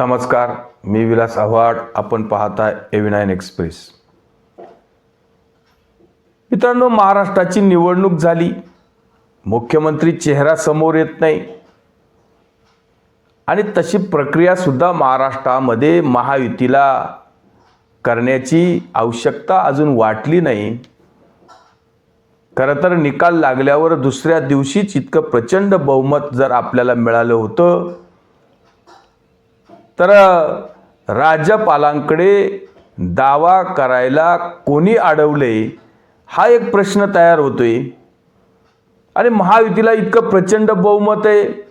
नमस्कार मी विलास आव्हाड. आपण पाहताय एव्ही नाईन एक्सप्रेस मित्रांनो महाराष्ट्राची निवडणूक झाली. मुख्यमंत्री चेहरा समोर येत नाही. आणि तशी प्रक्रिया सुद्धा महाराष्ट्रामध्ये महायुतीला करण्याची आवश्यकता अजून वाटली नाही. खरं तर निकाल लागल्यावर दुसऱ्या दिवशीच इतकं प्रचंड बहुमत जर आपल्याला मिळालं होतं तर राज्यपालांकडे दावा करायला कोणी अडवले हा एक प्रश्न तयार होतो आहे आणि महायुतीला इतकं प्रचंड बहुमत आहे.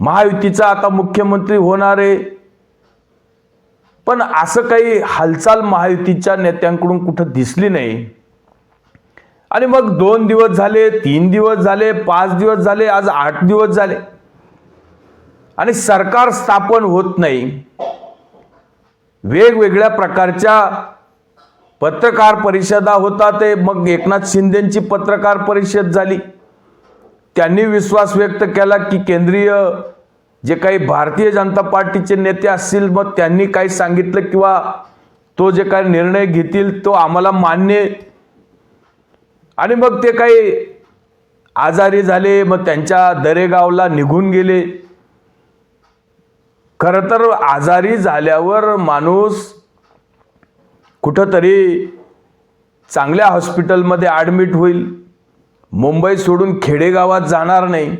महायुतीचा आता मुख्यमंत्री होणार आहे. पण असं काही हालचाल महायुतीच्या नेत्यांकडून कुठं दिसली नाही. आणि मग दोन दिवस झाले तीन दिवस झाले पाच दिवस झाले आज आठ दिवस झाले. आणि सरकार स्थापन होत नाही वेगवेगळ्या प्रकारच्या पत्रकार परिषदा होता ते मग एकनाथ शिंदेची पत्रकार परिषद झाली. त्यांनी विश्वास व्यक्त केला की केंद्रीय जे काही भारतीय जनता पार्टीचे नेते असतील मग त्यांनी काही सांगितलं किंवा तो जे काही निर्णय घेतील तो आम्हाला मान्य. आणि मग ते काही आजारी झाले मग त्यांच्या दरेगावला निघून गेले. खरं तर आजारी झाल्यावर माणूस कुठंतरी चांगल्या हॉस्पिटलमध्ये ॲडमिट होईल. मुंबई सोडून खेडेगावात जाणार नाही.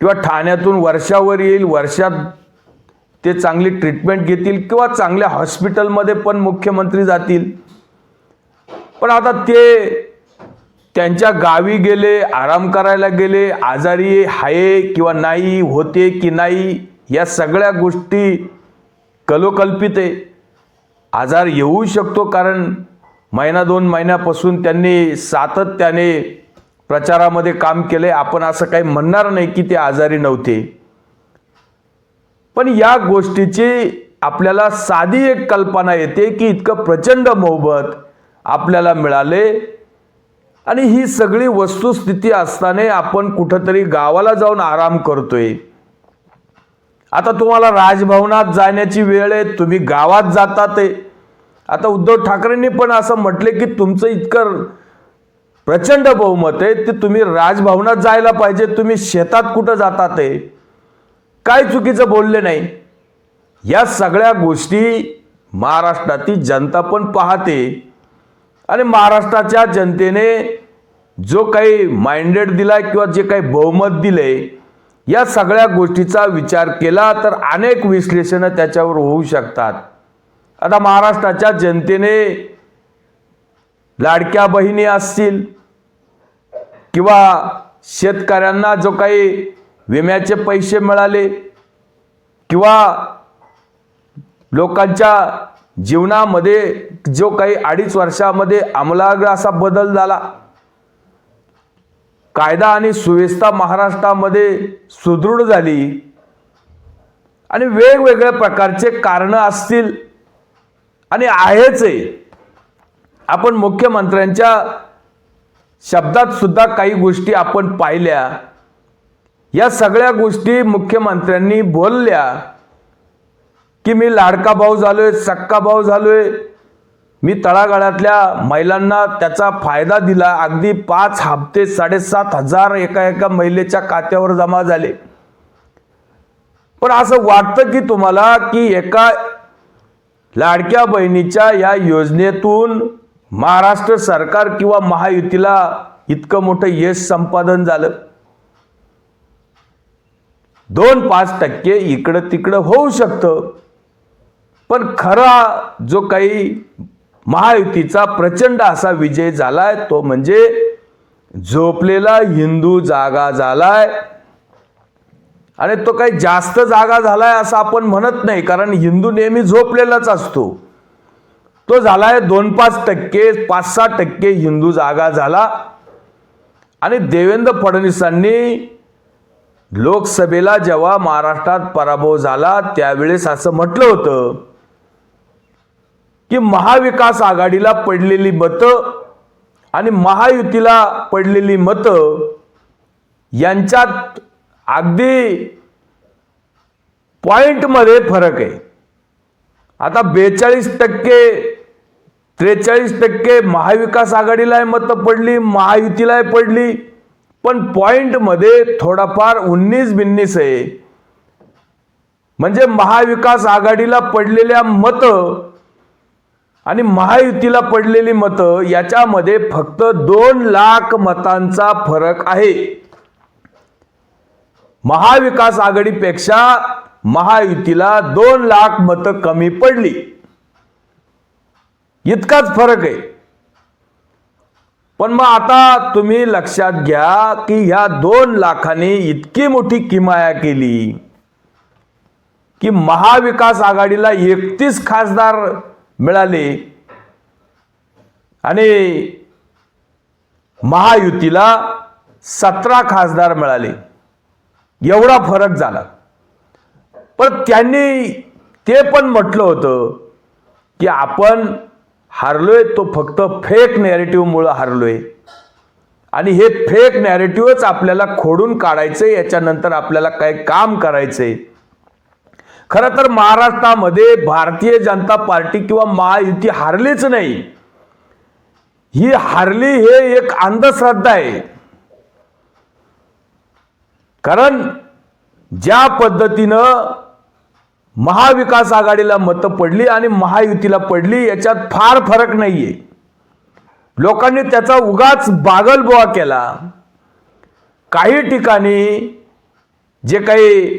किंवा ठाण्यातून वर्षावर येईल वर्षात ते चांगली ट्रीटमेंट घेतील किंवा चांगल्या हॉस्पिटलमध्ये पण मुख्यमंत्री जातील. पण आता ते त्यांच्या गावी गेले आराम करायला गेले आजारी आहे किंवा नाही होते की नाही या सगळ्या गोष्टी कलोकल्पित आहे. आजार येऊ शकतो कारण महिना दोन महिन्यापासून त्यांनी सातत्याने प्रचारामध्ये काम केले. आपण असं काही म्हणणार नाही की ते आजारी नव्हते. पण या गोष्टीची आपल्याला साधी एक कल्पना येते की इतकं प्रचंड मोहबत आपल्याला मिळाले. आणि ही सगळी वस्तुस्थिती असताना आपण कुठंतरी गावाला जाऊन आराम करतोय. आता तुम्हाला राजभवनात जाण्याची वेळ आहे तुम्ही गावात जातात आहे आता उद्धव ठाकरेंनी पण असं म्हटले की तुमचं इतकं प्रचंड बहुमत आहे ते तुम्ही राजभवनात जायला पाहिजे तुम्ही शेतात कुठं जातात आहे काय चुकीचं बोलले नाही. या सगळ्या गोष्टी महाराष्ट्रातील जनता पण पाहते. आणि महाराष्ट्राच्या जनतेने जो काही माइंडेड दिला किंवा जे काही बहुमत दिले या सगळ्या गोष्टीचा विचार केला तर अनेक विश्लेषणं त्याच्यावर होऊ शकतात. आता महाराष्ट्राच्या जनतेने लाडक्या बहिणी असतील किंवा शेतकऱ्यांना जो काही विम्याचे पैसे मिळाले किंवा लोकांच्या जीवनामध्ये जो काही अडीच वर्षामध्ये आमलाग्र असा बदल झाला कायदा आणि सुव्यवस्था महाराष्ट्रामध्ये सुदृढ झाली. आणि वेगवेगळ्या प्रकारचे कारणं असतील आणि आहेच आहे आपण मुख्यमंत्र्यांच्या शब्दात सुद्धा काही गोष्टी आपण पाहिल्या. या सगळ्या गोष्टी मुख्यमंत्र्यांनी बोलल्या. की मी लाडका भाऊ झालोय सक्का भाऊ झालोय मी तळागाळातल्या महिलांना त्याचा फायदा दिला. अगदी पाच हप्ते साडेसात हजार एका एका महिलेच्या खात्यावर जमा झाले. पण असं वाटतं की तुम्हाला की एका लाडक्या बहिणीच्या या योजनेतून महाराष्ट्र सरकार किंवा महायुतीला इतकं मोठं यश संपादन झालं. दोन पाच टक्के इकडं तिकडं होऊ शकतं. पण खरा जो काही महायुतीचा प्रचंड असा विजय झालाय तो म्हणजे झोपलेला हिंदू जागा झालाय. आणि तो काही जास्त जागा झालाय असं आपण म्हणत नाही कारण हिंदू नेहमी झोपलेलाच असतो. तो झालाय दोन पाच टक्के पाच सहा टक्के हिंदू जागा झाला. आणि देवेंद्र फडणवीसांनी लोकसभेला जेव्हा महाराष्ट्रात पराभव झाला त्यावेळेस असं म्हटलं होतं की महाविकास आघाडीला पडलेली मतं आणि महायुतीला पडलेली मतं यांच्यात अगदी पॉइंटमध्ये फरक आहे. आता बेचाळीस टक्के त्रेचाळीस टक्के महाविकास आघाडीला मतं पडली महायुतीला पडली पण पॉइंटमध्ये थोडाफार उन्नीस बिन्नीस आहे. म्हणजे महाविकास आघाडीला पडलेल्या मतं आणि महायुतीला पडलेली मतं याच्यामध्ये फक्त दोन लाख मतांचा फरक आहे. महाविकास आघाडीपेक्षा महायुतीला दोन लाख मतं कमी पडली. इतकाच फरक आहे. पण मग आता तुम्ही लक्षात घ्या की ह्या दोन लाखांनी इतकी मोठी किमाया केली की महाविकास आघाडीला एकतीस खासदार मिळाले. आणि महायुतीला सतरा खासदार मिळाले. एवढा फरक झाला. पण त्यांनी ते पण म्हटलं होतं की आपण हारलोय तो फक्त फेक नॅरेटिव्हमुळं हारलोय. आणि हे फेक नॅरेटिव्हच आपल्याला खोडून काढायचंय याच्यानंतर आपल्याला काय काम करायचंय. खरं तर महाराष्ट्रामध्ये भारतीय जनता पार्टी किंवा महायुती हारलीच नाही. ही हारली हे एक अंधश्रद्धा आहे. कारण ज्या पद्धतीनं महाविकास आघाडीला मतं पडली आणि महायुतीला पडली याच्यात फार फरक नाहीये. लोकांनी त्याचा उगाच बागलबोवा केला. काही ठिकाणी जे काही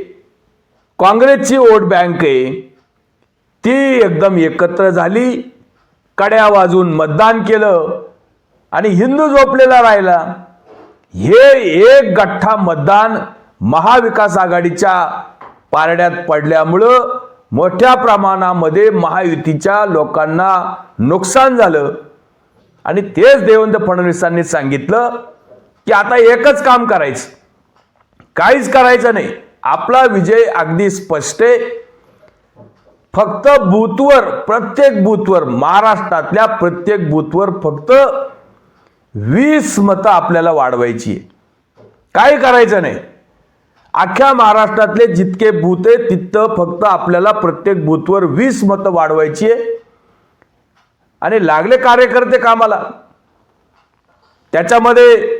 काँग्रेसची वोट बँक आहे ती एकदम एकत्र झाली कड्या वाजून मतदान केलं आणि हिंदू झोपलेला राहिला. हे एक गठ्ठा मतदान महाविकास आघाडीच्या पारड्यात पडल्यामुळं मोठ्या प्रमाणामध्ये महायुतीच्या लोकांना नुकसान झालं. आणि तेच देवेंद्र फडणवीसांनी सांगितलं की आता एकच काम करायचं. काहीच करायचं नाही. आपला विजय अगदी स्पष्ट आहे. फक्त बूथवर प्रत्येक बूथवर महाराष्ट्रातल्या प्रत्येक बूथवर फक्त वीस मतं आपल्याला वाढवायची आहे. काय करायचं नाही. अख्ख्या महाराष्ट्रातले जितके बूथ आहे तिथं फक्त आपल्याला प्रत्येक बूथवर वीस मतं वाढवायची आहे. आणि लागले कार्यकर्ते कामाला. त्याच्यामध्ये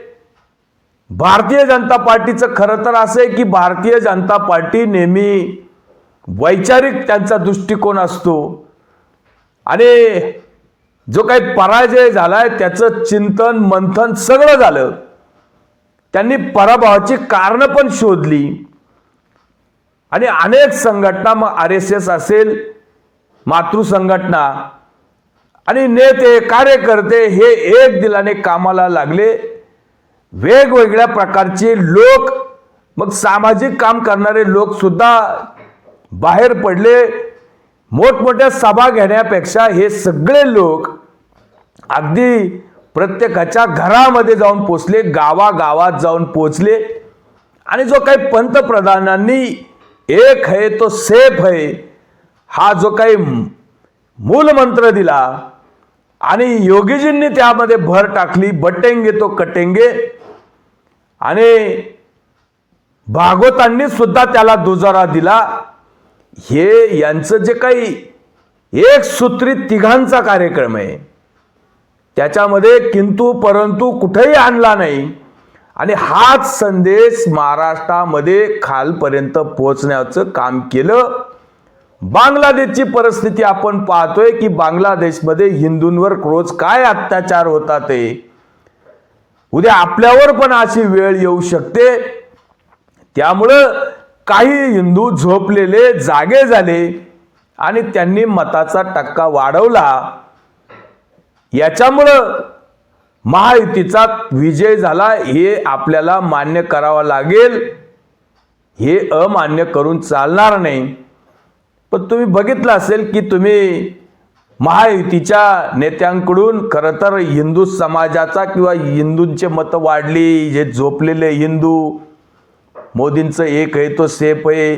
भारतीय जनता पार्टीचं खरं तर असं आहे की भारतीय जनता पार्टी नेहमी वैचारिक त्यांचा दृष्टिकोन असतो. आणि जो काही पराजय झालाय त्याचं चिंतन मंथन सगळं झालं. त्यांनी पराभवाची कारणं पण शोधली. आणि अनेक संघटना मग आर एस एस असेल मातृसंघटना आणि नेते कार्यकर्ते हे एक दिलाने कामाला लागले. वेगवेगळ्या प्रकारचे लोक मग सामाजिक काम करणारे लोकसुद्धा बाहेर पडले. मोठमोठ्या सभा घेण्यापेक्षा हे सगळे लोक अगदी प्रत्येकाच्या घरामध्ये जाऊन पोचले गावागावात जाऊन पोचले. आणि जो काही पंतप्रधानांनी एक है तो सेफ है हा जो काही मूलमंत्र दिला आणि योगीजींनी त्यामध्ये भर टाकली बटेंगे तो कटेंगे. आणि भागवतांनी सुद्धा त्याला दुजारा दिला. हे यांचं जे काही एक सूत्री तिघांचा कार्यक्रम आहे. त्याच्यामध्ये किंतु परंतु कुठेही आणला नाही. आणि हाच संदेश महाराष्ट्रामध्ये खालपर्यंत पोहोचण्याचं काम केलं. बांगलादेशची परिस्थिती आपण पाहतोय की बांगलादेशमध्ये हिंदूंवर रोज काय अत्याचार होतात ते उद्या आपल्यावर पण अशी वेळ येऊ शकते. त्यामुळं काही हिंदू झोपलेले जागे झाले आणि त्यांनी मताचा टक्का वाढवला. याच्यामुळं महायुतीचा विजय झाला हे आपल्याला मान्य करावा लागेल. हे अमान्य करून चालणार नाही. पण तुम्ही बघितलं असेल की तुम्ही महायुतीच्या नेत्यांकडून खरं तर हिंदू समाजाचा किंवा हिंदूंचे मतं वाढली जे झोपलेले हिंदू मोदींचं एक आहे तो सेफ आहे.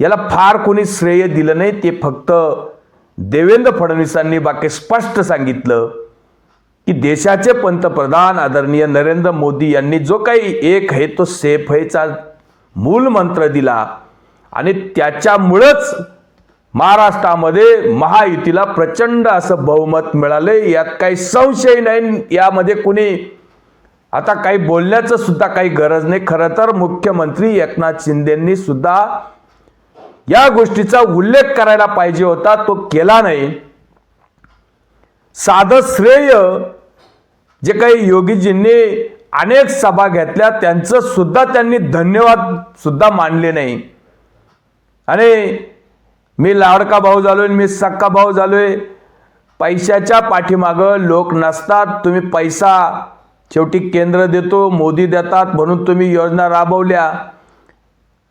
याला फार कोणी श्रेय दिलं नाही ते फक्त देवेंद्र फडणवीसांनी बाकी स्पष्ट सांगितलं की देशाचे पंतप्रधान आदरणीय नरेंद्र मोदी यांनी जो काही एक आहे तो सेफ आहेचा मूल मंत्र दिला. आणि त्याच्यामुळंच महाराष्ट्रामध्ये महायुतीला प्रचंड असं बहुमत मिळाले यात काही संशय नाही. यामध्ये कुणी आता काही बोलण्याचं सुद्धा काही गरज नाही. खरं तर मुख्यमंत्री एकनाथ शिंदेंनी सुद्धा या गोष्टीचा उल्लेख करायला पाहिजे होता. तो केला नाही. साधं श्रेय जे काही योगीजींनी अनेक सभा घेतल्या त्यांचं सुद्धा त्यांनी धन्यवाद सुद्धा मानले नाही. आणि मी लाडका भाऊ झालोय मी सक्का भाऊ झालोय. पैशाच्या पाठीमागं लोक नसतात. तुम्ही पैसा शेवटी केंद्र देतो मोदी देतात म्हणून तुम्ही योजना राबवल्या.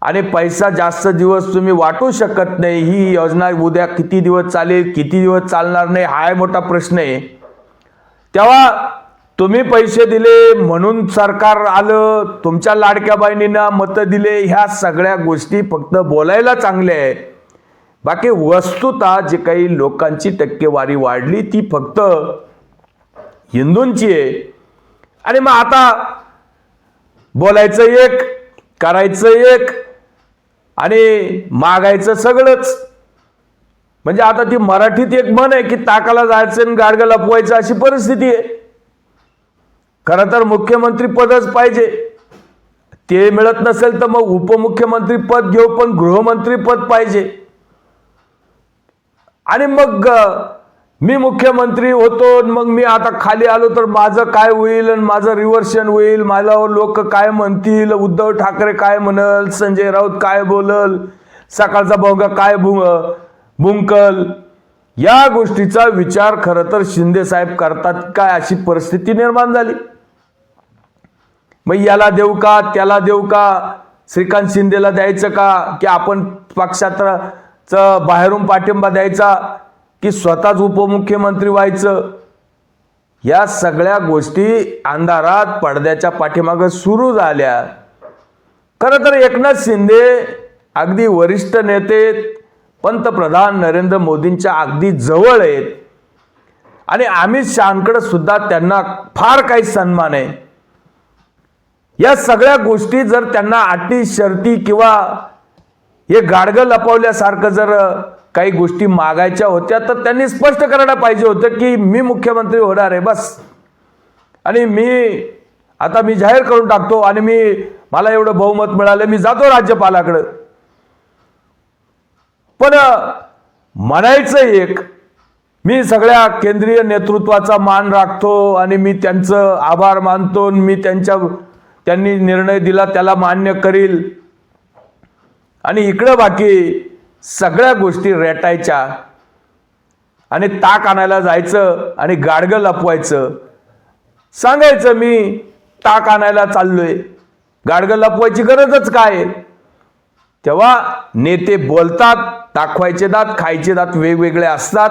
आणि पैसा जास्त दिवस तुम्ही वाटू शकत नाही. ही योजना उद्या किती दिवस चालेल किती दिवस चालणार नाही हा मोठा प्रश्न आहे. तेव्हा तुम्ही पैसे दिले म्हणून सरकार आलं तुमच्या लाडक्या बहिणींना मतं दिले ह्या सगळ्या गोष्टी फक्त बोलायला चांगल्या आहे बाकी वस्तुता जे काही लोकांची टक्केवारी वाढली ती फक्त हिंदूंची आहे. आणि मग आता बोलायचं एक करायचं एक आणि मागायचं सगळंच. म्हणजे आता ती मराठीत एक म्हण आहे की ताकाला जायचं आणि गाडगं लपवायचं अशी परिस्थिती आहे. खरं तर मुख्यमंत्री पदच पाहिजे. ते मिळत नसेल तर मग उपमुख्यमंत्री पद घेऊ पण गृहमंत्री पद पाहिजे. आणि मग मी मुख्यमंत्री होतो मग मी आता खाली आलो तर माझं काय होईल आणि माझं रिव्हर्शन होईल? मला लोक काय म्हणतील? उद्धव ठाकरे काय म्हणल? संजय राऊत काय बोलल? सकाळचा भोंगा काय भुंग भुंकल? या गोष्टीचा विचार खरं तर शिंदे साहेब करतात काय अशी परिस्थिती निर्माण झाली. मग याला देऊ का? त्याला देऊ का? श्रीकांत शिंदेला द्यायचं का? की आपण पक्षात च बाहेरून पाठिंबा द्यायचा की स्वतःच उपमुख्यमंत्री व्हायचं? या सगळ्या गोष्टी अंधारात पडद्याच्या पाठीमागं सुरू झाल्या. खरं तर एकनाथ शिंदे अगदी वरिष्ठ नेते पंतप्रधान नरेंद्र मोदींच्या अगदी जवळ आहेत. आणि अमित शहाकडे सुद्धा त्यांना फार काही सन्मान आहे. या सगळ्या गोष्टी जर त्यांना अटी शर्ती किंवा हे गाडगं लपवल्यासारखं जर काही गोष्टी मागायच्या होत्या तर त्यांनी स्पष्ट करायला पाहिजे होतं की मी मुख्यमंत्री होणार आहे बस. आणि मी आता मी जाहीर करून टाकतो आणि मी मला एवढं बहुमत मिळालं मी जातो राज्यपालाकडं. पण म्हणायचं एक मी सगळ्या केंद्रीय नेतृत्वाचा मान राखतो आणि मी त्यांचं आभार मानतो मी त्यांच्या त्यांनी निर्णय दिला त्याला मान्य करील. आणि इकडं बाकी सगळ्या गोष्टी रेटायच्या. आणि ताक आणायला जायचं आणि गाडगं लपवायचं. सांगायचं मी ताक आणायला चाललोय. गाडगं लपवायची गरजच काय? तेव्हा नेते बोलतात दाखवायचे दात खायचे दात वेगवेगळे असतात.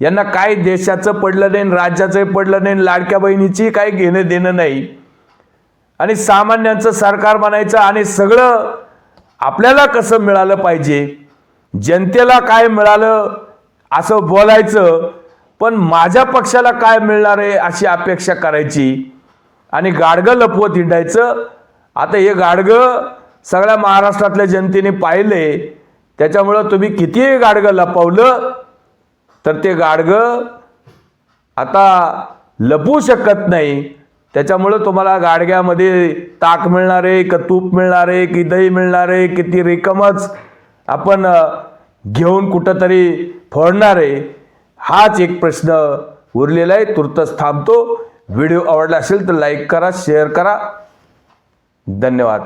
यांना काय देशाचं पडलं नाही राज्याचं पडलं नाही लाडक्या बहिणीची काही घेणं देणं नाही. आणि सामान्यांचं सरकार बनायचं आणि सगळं आपल्याला कसं मिळालं पाहिजे? जनतेला काय मिळालं? असं बोलायचं. पण माझ्या पक्षाला काय मिळणार आहे अशी अपेक्षा करायची? आणि गाडगं लपवत हिंडायचं? आता हे गाडगं सगळ्या महाराष्ट्रातल्या जनतेने पाहिले त्याच्यामुळं तुम्ही कितीही गाडगं लपवलं तर ते गाडगं आता लपवू शकत नाही. त्याच्यामुळं तुम्हाला गाडग्यामध्ये ताक मिळणार आहे का तूप मिळणार आहे की दही मिळणार आहे की ती रिकमच आपण घेऊन कुठंतरी फोडणार आहे हाच एक प्रश्न उरलेला आहे. तुर्तच थांबतो. व्हिडिओ आवडला असेल तर लाईक करा शेअर करा. धन्यवाद.